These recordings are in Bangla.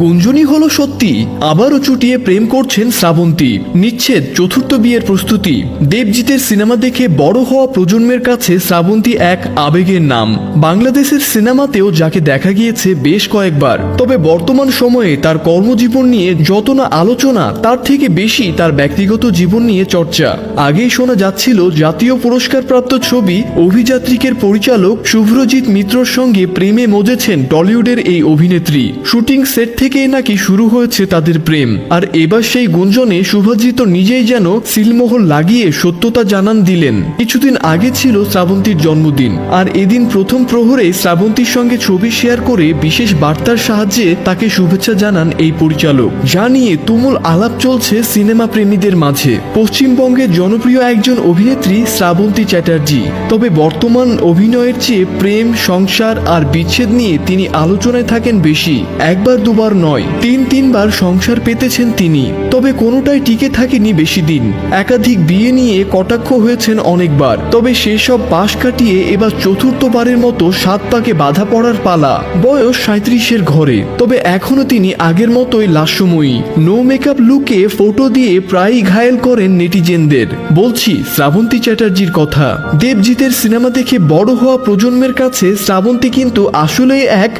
গুঞ্জনই হলো সত্যি। আবারও চুটিয়ে প্রেম করছেন শ্রাবন্তী। নিচ্ছেদ চতুর্থ বিয়ের প্রস্তুতি। দেবজিতের সিনেমা দেখে বড় হওয়া প্রজন্মের কাছে শ্রাবন্তী এক আবেগের নাম। বাংলাদেশের সিনেমাতেও যাকে দেখা গিয়েছে বেশ কয়েকবার। তবে বর্তমান সময়ে তার কর্মজীবন নিয়ে যত না আলোচনা, তার থেকে বেশি তার ব্যক্তিগত জীবন নিয়ে চর্চা। আগেই শোনা যাচ্ছিল জাতীয় পুরস্কারপ্রাপ্ত ছবি, অভিযাত্রিকের পরিচালক শুভ্রজিৎ মিত্রর সঙ্গে প্রেমে মজেছেন টলিউডের এই অভিনেত্রী। শুটিং সেট থেকেই নাকি শুরু হয়েছে তাদের প্রেম। আর এবার সেই গুঞ্জনে শুভজিৎ নিজেই যেন সিলমোহর লাগিয়ে সত্যতা জানান দিলেন। কিছুদিন আগে ছিল শ্রাবন্তীর জন্মদিন। আর এদিন প্রথম প্রহরে শ্রাবন্তীর সঙ্গে ছবি শেয়ার করে বিশেষ বার্তার সাহায্যে তাকে শুভেচ্ছা জানান এই পরিচালক। যা নিয়ে তুমুল আলাপ চলছে সিনেমা প্রেমীদের মাঝে। পশ্চিমবঙ্গের জনপ্রিয় একজন অভিনেত্রী শ্রাবন্তী চ্যাটার্জি। তবে বর্তমান অভিনয়ের চেয়ে প্রেম, সংসার আর বিচ্ছেদ নিয়ে তিনি আলোচনায় থাকেন বেশি। একবার দুবার নয়। তিন তিনবার সংসার পেতেছেন তিনি। তবে কোনোটাই টিকে থাকেনি বেশি দিন। একাধিক বিয়ে নিয়ে কটাক্ষ হয়েছেন অনেকবার। তবে সেসব পাশ কাটিয়ে এবার চতুর্থবারের মতো সাত পাকে বাধা পড়ার পালা। বয়স সাঁত্রিশের ঘরে। তবে এখনও তিনি আগের মতোই লাস্যময়ী। নো মেকআপ লুকে ফটো দিয়ে প্রায়ই ঘায়েল করেন নেটিজেনদের। বলছি, শ্রাবন্তী চ্যাটার্জির কথা। দেবজিতের সিনেমা দেখে বড় হওয়া প্রজন্মের কাছে শ্রাবন্তী কিন্তু আসলেই এক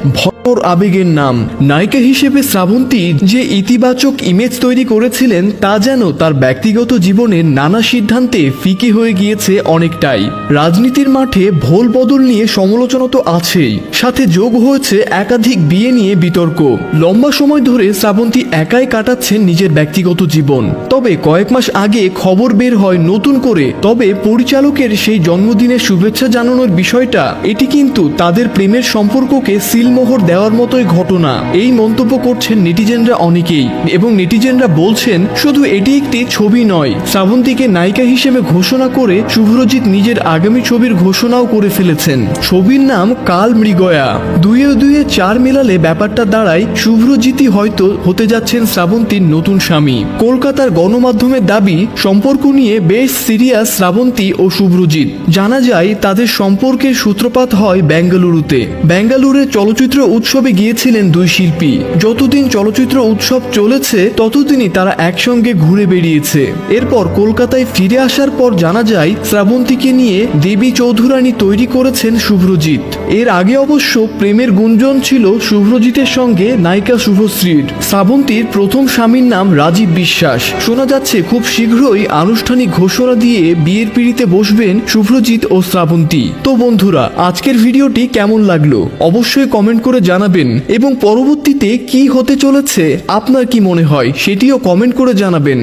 ভয়ঙ্কর আবেগের নাম। নায়িকা হিসেবে শ্রাবন্তী যে ইতিবাচক ইমেজ তৈরি করেছিলেন, তা যেন তার ব্যক্তিগত জীবনের নানা সিদ্ধান্তে ফিকে হয়ে গিয়েছে অনেকটাই। রাজনীতির মাঠে ভোল বদল নিয়ে সমালোচনা তো আছেই। সাথে যোগ হয়েছে একাধিক বিয়ে নিয়ে বিতর্ক। লম্বা সময় ধরে শ্রাবন্তী একাই কাটাচ্ছেন নিজের ব্যক্তিগত জীবন। তবে কয়েক মাস আগে খবর বের হয় নতুন করে। তবে পরিচালকের সেই জন্মদিনের শুভেচ্ছা জানানোর বিষয়টা, এটি কিন্তু তাদের প্রেমের সম্পর্ককে সিলমোহর দেওয়ার মতোই ঘটনা। এই মন্তব্য করছেন নেটিজেনরা অনেকেই এবং নেটিজেনরা বলছেন, শুধু এটি একটি ছবি নয়। শ্রাবন্তীকে নায়িকা হিসেবে ঘোষণা করে শুভ্রজিৎ নিজের আগামী ছবির ঘোষণাও করে ফেলেছেন। ছবির নাম কাল মৃগয়া। দুইয়ে দুইয়ে চার মেলালে ব্যাপারটা দাঁড়ায় শুভ্রজিৎই হয়তো হতে যাচ্ছেন শ্রাবন্তীর নতুন স্বামী। কলকাতার গণমাধ্যমের দাবি, সম্পর্ক নিয়ে বেশ সিরিয়াস শ্রাবন্তী ও শুভ্রজিৎ। জানা যায়, তাদের সম্পর্কের সূত্রপাত হয় বেঙ্গালুরুতে। বেঙ্গালুরে চলচ্চিত্র উৎসবে গিয়েছিলেন দুই শিল্পী। যতদিন চলচ্চিত্র উৎসব চলেছে, ততদিনই তারা একসঙ্গে ঘুরে বেরিয়েছে এরপর কলকাতায় ফিরে আসার পর জানা যায়, শ্রাবন্তীকে নিয়ে দেবী চৌধুরানী তৈরি করেছেন শুভ্রজিৎ। এর আগে অবশ্য প্রেমের গুঞ্জন ছিল শুভ্রজিতের সঙ্গে নায়িকা শুভশ্রীর। শ্রাবন্তীর প্রথম স্বামীর নাম রাজীব বিশ্বাস। শোনা যাচ্ছে, খুব শীঘ্রই আনুষ্ঠানিক ঘোষণা দিয়ে বিয়ের পিড়িতে বসবেন শুভ্রজিৎ ও শ্রাবন্তী। তো বন্ধুরা, আজকের ভিডিওটি কেমন লাগল? অবশ্যই কমেন্ট করে জানাবেন। এবং পরবর্তীতে কি হতে চলেছে আপনার কি মনে হয় সেটিও কমেন্ট করে জানাবেন।